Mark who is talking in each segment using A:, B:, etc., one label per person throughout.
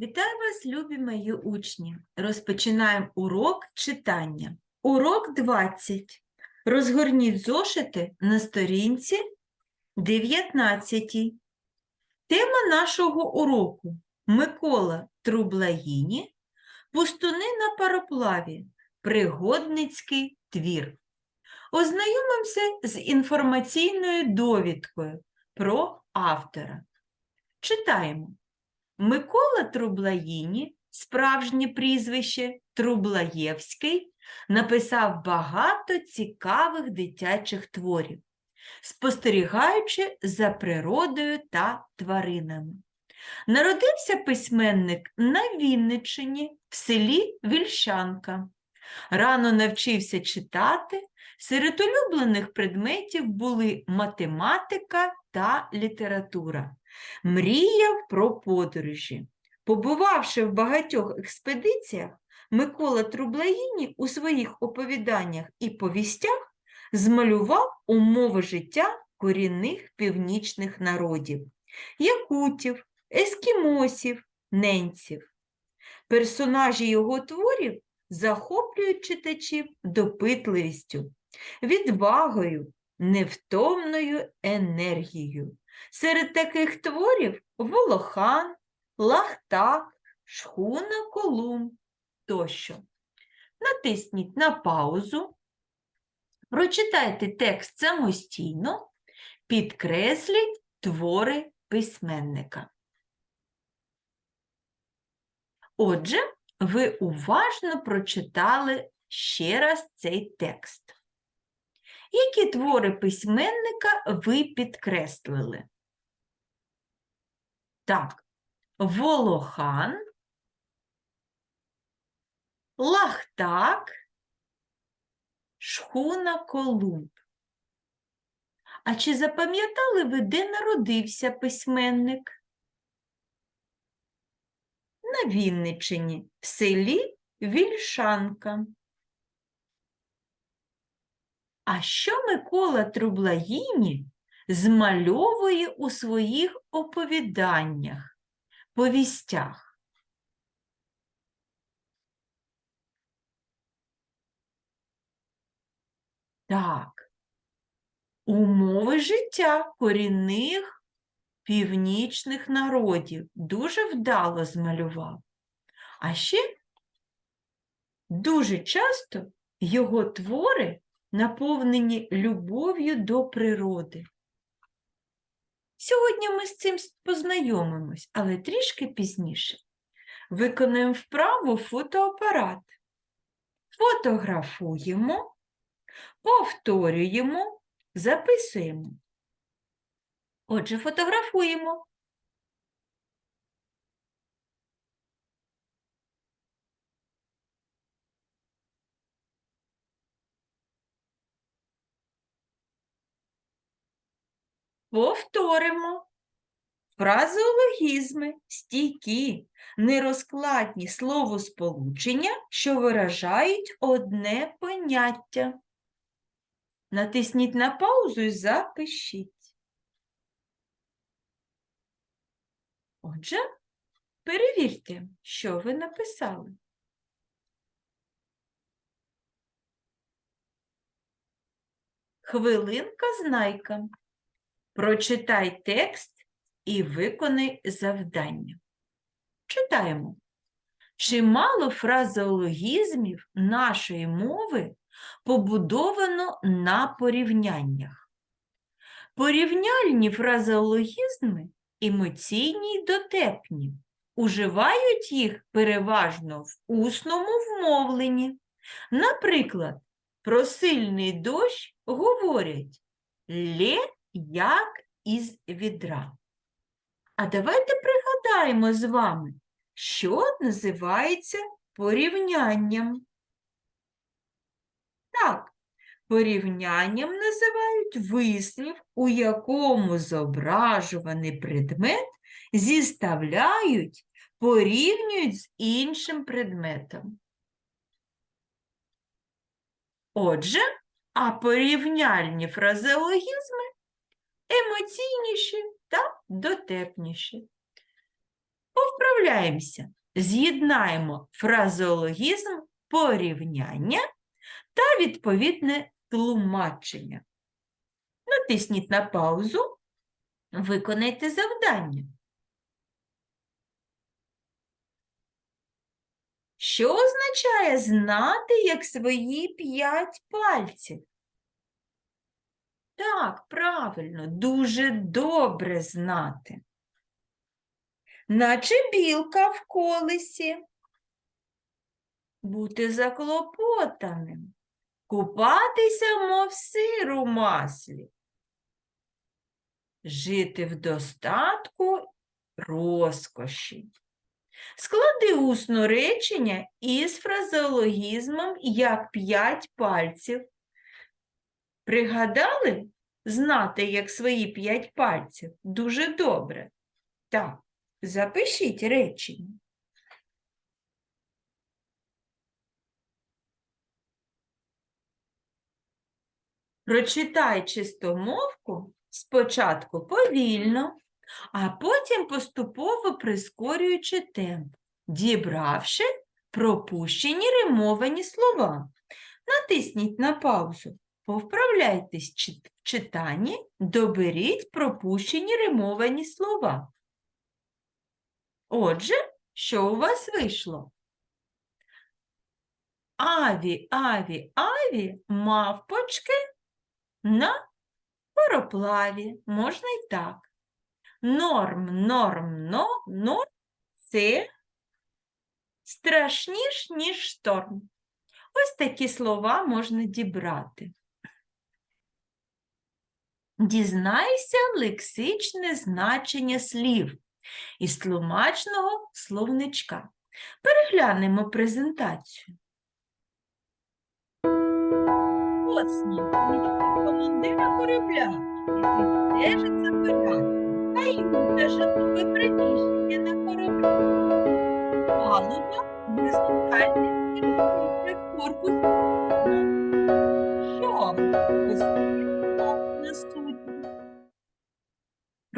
A: Вітаю вас, любі мої учні! Розпочинаємо урок читання. Урок 20. Розгорніть зошити на сторінці 19. Тема нашого уроку Микола Трублаїні Пустуни на пароплаві. Пригодницький твір. Ознайомимося з інформаційною довідкою про автора. Читаємо. Микола Трублаїні, справжнє прізвище Трублаєвський, написав багато цікавих дитячих творів, спостерігаючи за природою та тваринами. Народився письменник на Вінниччині в селі Вільшанка. Рано навчився читати. Серед улюблених предметів були математика та література. Мріяв про подорожі. Побувавши в багатьох експедиціях, Микола Трублаїні у своїх оповіданнях і повістях змалював умови життя корінних північних народів якутів, ескімосів, ненців. Персонажі його творів захоплюють читачів допитливістю, відвагою, невтомною енергією. Серед таких творів Волохан, Лахтак, Шхуна Колумб тощо. Натисніть на паузу, прочитайте текст самостійно, підкресліть твори письменника. Отже, ви уважно прочитали ще раз цей текст. Які твори письменника ви підкреслили? Так, Волохан, Лахтак, Шхуна Колумб. А чи запам'ятали ви, де народився письменник? На Вінниччині, в селі Вільшанка. А що Микола Трублаїні змальовує у своїх оповіданнях, повістях? Так, умови життя корінних північних народів дуже вдало змалював. А ще дуже часто його твори наповнені любов'ю до природи. Сьогодні ми з цим познайомимось, але трішки пізніше. Виконуємо вправу фотоапарат. Фотографуємо, повторюємо, записуємо. Отже, фотографуємо. Повторимо. Фразеологізми стійкі, нерозкладні словосполучення, що виражають одне поняття. Натисніть на паузу і запишіть. Отже, перевірте, що ви написали. Хвилинка знайка. Прочитай текст і виконай завдання. Читаємо. Чимало фразеологізмів нашої мови побудовано на порівняннях. Порівняльні фразеологізми емоційні й дотепні. Уживають їх переважно в усному вмовленні. Наприклад, про сильний дощ говорять лє як із відра. А давайте пригадаємо з вами, що називається порівнянням. Так, порівнянням називають вислів, у якому зображуваний предмет зіставляють, порівнюють з іншим предметом. Отже, а порівняльні фразеологізми емоційніші та дотепніші. Повправляємо Вправляємося. З'єднаємо фразеологізм порівняння та відповідне тлумачення. Натисніть на паузу, виконайте завдання. Що означає знати як свої п'ять пальців? Так, правильно, дуже добре знати. Наче білка в колесі. Бути заклопотаним. Купатися, мов сир у маслі. Жити в достатку розкоші. Склади усно речення із фразеологізмом як п'ять пальців. Пригадали знати як свої п'ять пальців? Дуже добре. Так, запишіть речення. Прочитай чистомовку спочатку повільно, а потім поступово прискорюючи темп, дібравши пропущені римовані слова. Натисніть на паузу, повправляйтесь в читанні, доберіть пропущені римовані слова. Отже, що у вас вийшло? Аві, аві, аві, мавпочки на пароплаві, можна й так. Норм, норм, но, норм це страшніш, ніж шторм. Ось такі слова можна дібрати. Дізнайся лексичне значення слів із тлумачного словничка. Переглянемо презентацію. Моцні командира корабля, який стежить за пиратами, каюта житлове приміщення на кораблі, палуба горизонтальне керівництво в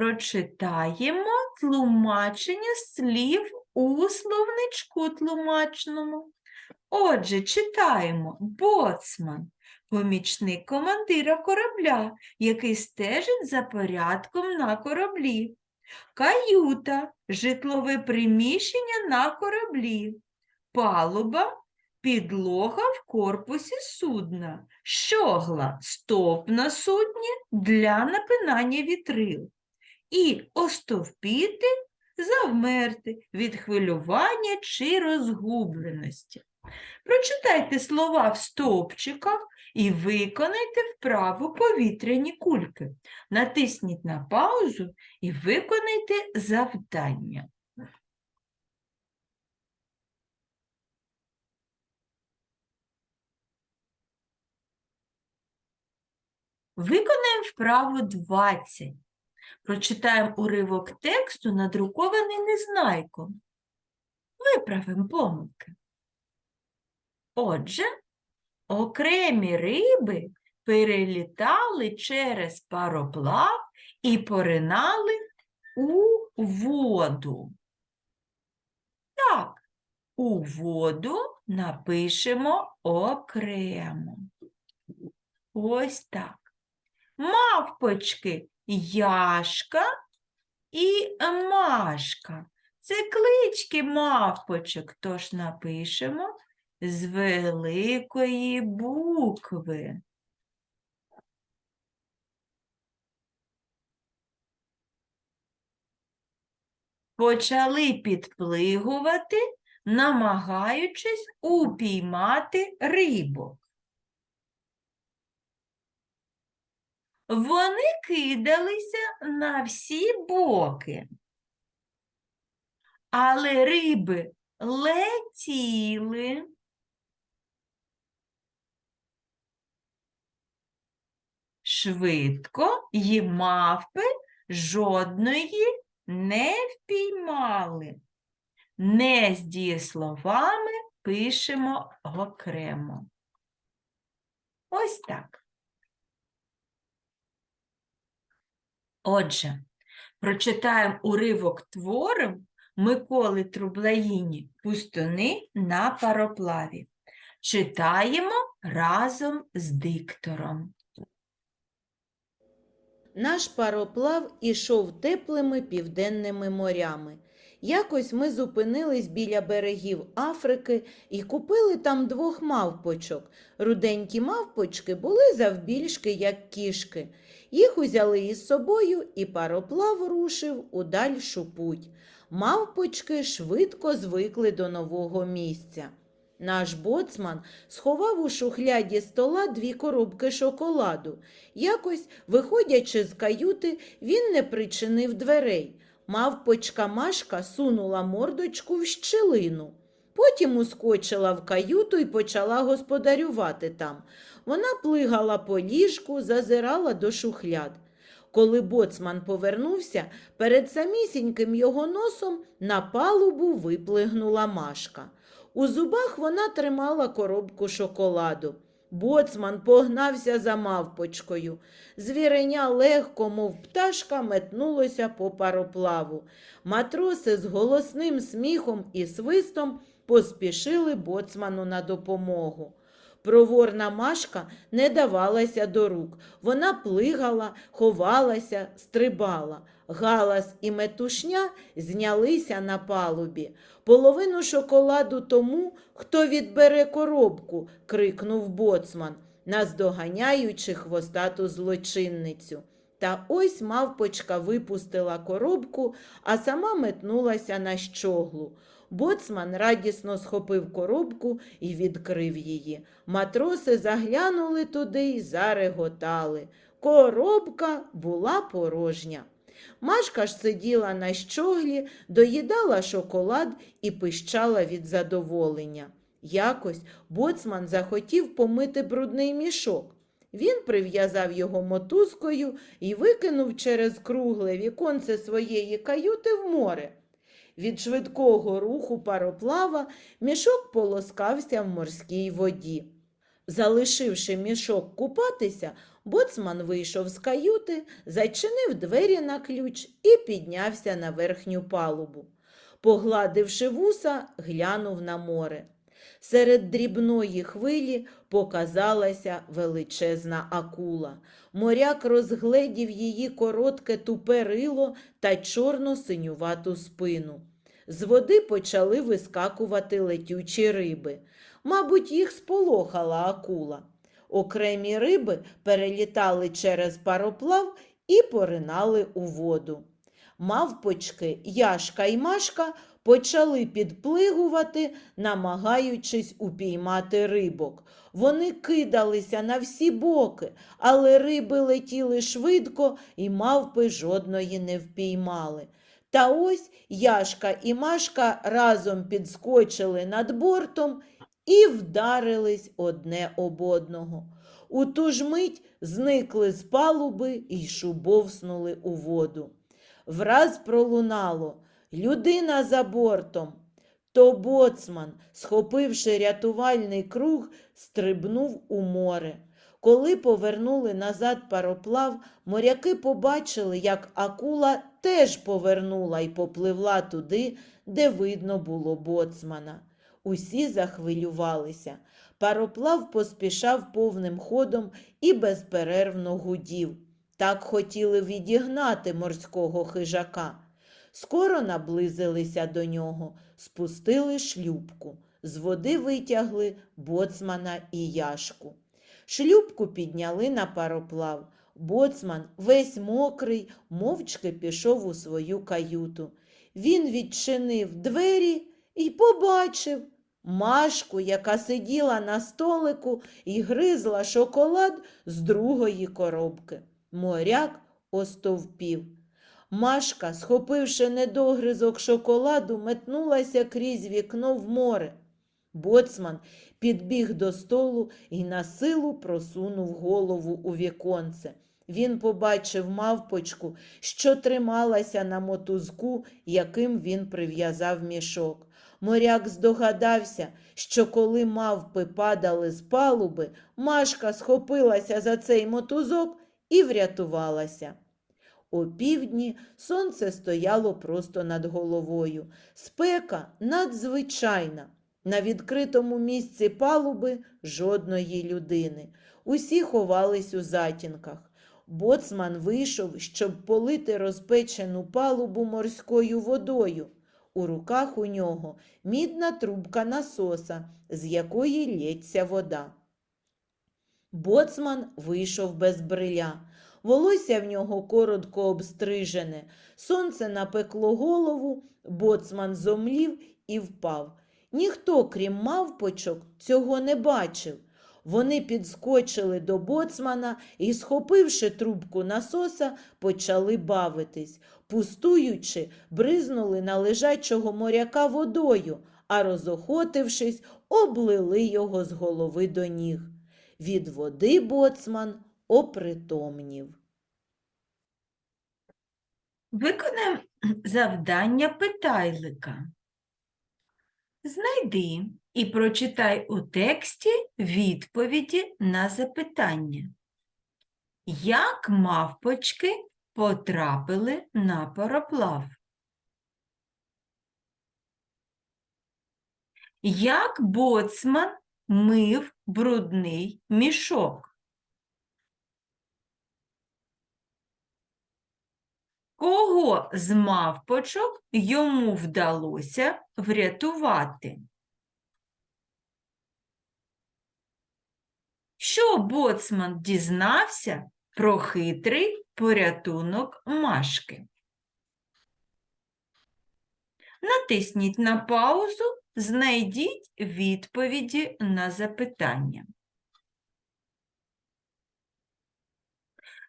A: Прочитаємо тлумачення слів у словничку тлумачному. Отже, читаємо боцман, помічник командира корабля, який стежить за порядком на кораблі. Каюта житлове приміщення на кораблі. Палуба підлога в корпусі судна. Щогла стовп на судні для напинання вітрил. І остовпіти завмерти від хвилювання чи розгубленості. Прочитайте слова в стовпчиках і виконайте вправу повітряні кульки. Натисніть на паузу і виконайте завдання. Виконаємо вправу 20. Прочитаємо уривок тексту, надрукований незнайком. Виправимо помилки. Отже, окремі риби перелітали через пароплав і поринали у воду. Так, у воду напишемо окремо. Ось так. Мавпочки Яшка і Машка. Це клички мавпочок, тож напишемо з великої букви. Почали підплигувати, намагаючись упіймати рибок. Вони кидалися на всі боки. Але риби летіли. Швидко і мавпи жодної не впіймали. Не з дієсловами пишемо окремо. Ось так. Отже, прочитаємо уривок твору Миколи Трублаїні Пустуни на пароплаві. Читаємо разом з диктором.
B: Наш пароплав ішов теплими південними морями. Якось ми зупинились біля берегів Африки і купили там двох мавпочок. Руденькі мавпочки були завбільшки, як кішки. Їх узяли із собою, і пароплав рушив у дальшу путь. Мавпочки швидко звикли до нового місця. Наш боцман сховав у шухляді стола дві коробки шоколаду. Якось, виходячи з каюти, він не причинив дверей. Мавпочка Машка сунула мордочку в щелину. Потім ускочила в каюту і почала господарювати там. Вона плигала по ліжку, зазирала до шухляд. Коли боцман повернувся, перед самісіньким його носом на палубу виплигнула Машка. У зубах вона тримала коробку шоколаду. Боцман погнався за мавпочкою. Звіреня легко, мов пташка, метнулося по пароплаву. Матроси з голосним сміхом і свистом поспішили боцману на допомогу. Проворна Машка не давалася до рук. Вона плигала, ховалася, стрибала. Галас і метушня знялися на палубі. Половину шоколаду тому, хто відбере коробку, крикнув боцман, наздоганяючи хвостату злочинницю. Та ось мавпочка випустила коробку, а сама метнулася на щоглу. Боцман радісно схопив коробку і відкрив її. Матроси заглянули туди й зареготали. Коробка була порожня. Машка ж сиділа на щоглі, доїдала шоколад і пищала від задоволення. Якось боцман захотів помити брудний мішок. Він прив'язав його мотузкою і викинув через кругле віконце своєї каюти в море. Від швидкого руху пароплава мішок полоскався в морській воді. Залишивши мішок купатися, боцман вийшов з каюти, зачинив двері на ключ і піднявся на верхню палубу. Погладивши вуса, глянув на море. Серед дрібної хвилі показалася величезна акула. Моряк розгледів її коротке тупе рило та чорно-синювату спину. З води почали вискакувати летючі риби. Мабуть, їх сполохала акула. Окремі риби перелітали через пароплав і поринали у воду. Мавпочки Яшка і Машка почали підплигувати, намагаючись упіймати рибок. Вони кидалися на всі боки, але риби летіли швидко і мавпи жодної не впіймали. Та ось Яшка і Машка разом підскочили над бортом і вдарились одне об одного. У ту ж мить зникли з палуби і шубовснули у воду. Враз пролунало людина за бортом. То боцман, схопивши рятувальний круг, стрибнув у море. Коли повернули назад пароплав, моряки побачили, як акула теж повернула і попливла туди, де видно було боцмана. Усі захвилювалися. Пароплав поспішав повним ходом і безперервно гудів. Так хотіли відігнати морського хижака. Скоро наблизилися до нього, спустили шлюбку. З води витягли боцмана і яшку. Шлюбку підняли на пароплав. Боцман, весь мокрий, мовчки пішов у свою каюту. Він відчинив двері і побачив Машку, яка сиділа на столику і гризла шоколад з другої коробки. Моряк остовпів. Машка, схопивши недогризок шоколаду, метнулася крізь вікно в море. Боцман підбіг до столу і на силу просунув голову у віконце. Він побачив мавпочку, що трималася на мотузку, яким він прив'язав мішок. Моряк здогадався, що коли мавпи падали з палуби, Машка схопилася за цей мотузок і врятувалася. Опівдні сонце стояло просто над головою. Спека надзвичайна. На відкритому місці палуби жодної людини. Усі ховались у затінках. Боцман вийшов, щоб полити розпечену палубу морською водою. У руках у нього мідна трубка насоса, з якої лється вода. Боцман вийшов без бриля. Волосся в нього коротко обстрижене. Сонце напекло голову, боцман зомлів і впав. Ніхто, крім мавпочок, цього не бачив. Вони підскочили до боцмана і, схопивши трубку насоса, почали бавитись. Пустуючи, бризнули на лежачого моряка водою, а розохотившись, облили його з голови до ніг. Від води боцман опритомнів.
A: Виконаємо завдання питайлика. Знайди і прочитай у тексті відповіді на запитання. Як мавпочки потрапили на пароплав? Як боцман мив брудний мішок? Кого з мавпочок йому вдалося врятувати? Що боцман дізнався про хитрий порятунок Машки? Натисніть на паузу, знайдіть відповіді на запитання.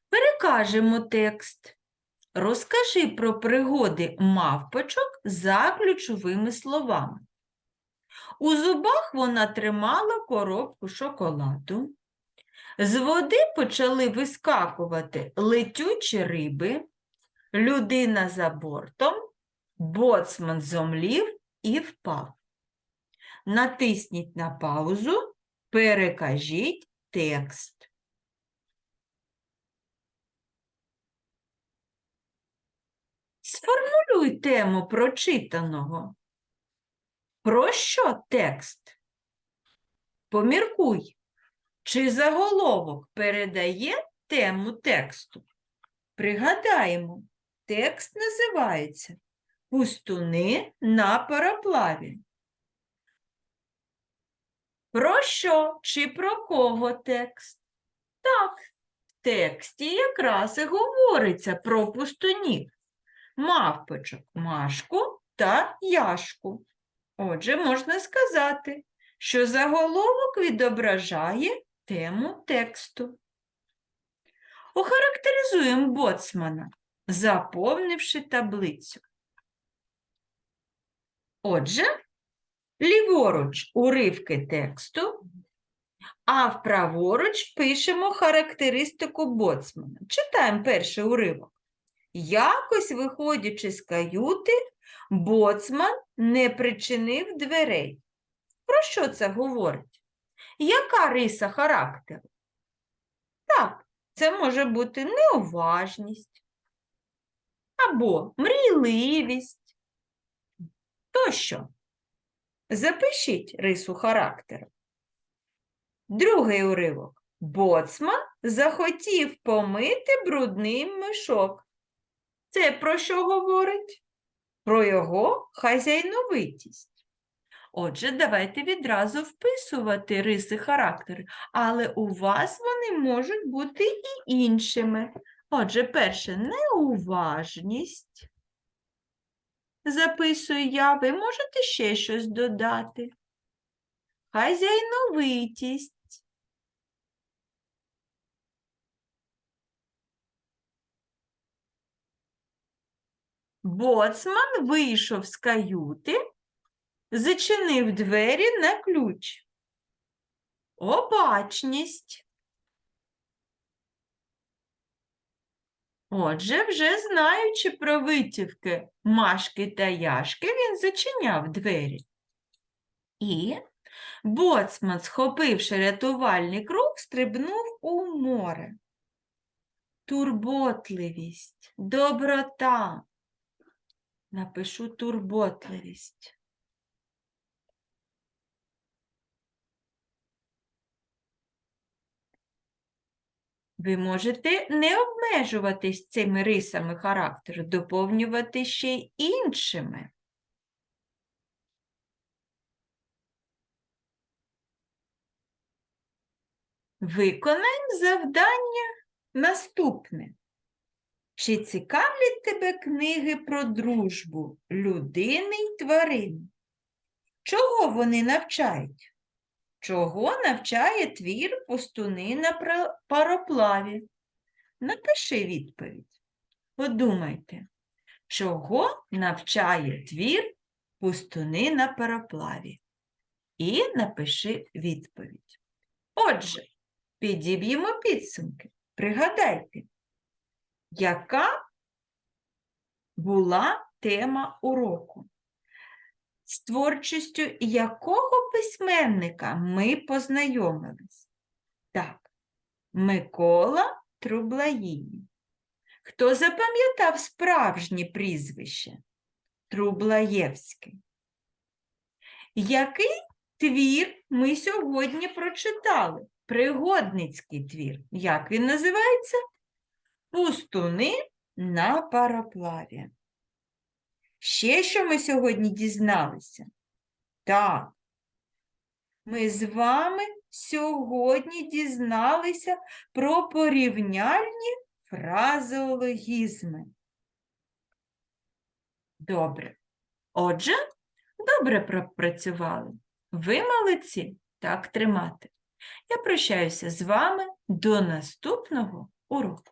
A: Перекажемо текст. Розкажи про пригоди мавпочок за ключовими словами. У зубах вона тримала коробку шоколаду. З води почали вискакувати летючі риби, людина за бортом, боцман зомлів і впав. Натисніть на паузу, перекажіть текст. Сформулюй тему прочитаного. Про що текст? Поміркуй, чи заголовок передає тему тексту? Пригадаємо, текст називається Пустуни на пароплаві. Про що чи про кого текст? Так, в тексті якраз і говориться про пустунів мавпочок Машку та Яшку. Отже, можна сказати, що заголовок відображає тему тексту. Охарактеризуємо боцмана, заповнивши таблицю. Отже, ліворуч уривки тексту, а вправоруч пишемо характеристику боцмана. Читаємо перший уривок. Якось, виходячи з каюти, боцман не причинив дверей. Про що це говорить? Яка риса характеру? Так, це може бути неуважність або мрійливість. Тощо. Запишіть рису характеру. Другий уривок. Боцман захотів помити брудний мішок. Це про що говорить? Про його хазяйновитість. Отже, давайте відразу вписувати риси характеру, але у вас вони можуть бути і іншими. Отже, перше неуважність. Записую я, ви можете ще щось додати. Хазяйновитість. Боцман вийшов з каюти, зачинив двері на ключ. Обачність. Отже, вже знаючи про витівки Машки та Яшки, він зачиняв двері. І боцман, схопивши рятувальний круг, стрибнув у море. турботливість, доброта. Напишу турботливість. Ви можете не обмежуватись цими рисами характеру, доповнювати ще й іншими. Виконаємо завдання наступне. Чи цікавлять тебе книги про дружбу людини й тварин? Чого вони навчають? Чого навчає твір пустуни на пароплаві? Напиши відповідь. Подумайте, чого навчає твір пустуни на пароплаві? І напиши відповідь. Отже, підіб'ємо підсумки. Пригадайте, яка була тема уроку? З творчістю якого письменника ми познайомились? Так, Микола Трублаїні. Хто запам'ятав справжнє прізвище? Трублаєвський. Який твір ми сьогодні прочитали? Пригодницький твір. Як він називається? Пустуни на пароплаві. Ще що ми сьогодні дізналися? Так, ми з вами сьогодні дізналися про порівняльні фразеологізми. Добре. Отже, добре пропрацювали. Ви молодці, так тримати. Я прощаюся з вами до наступного уроку.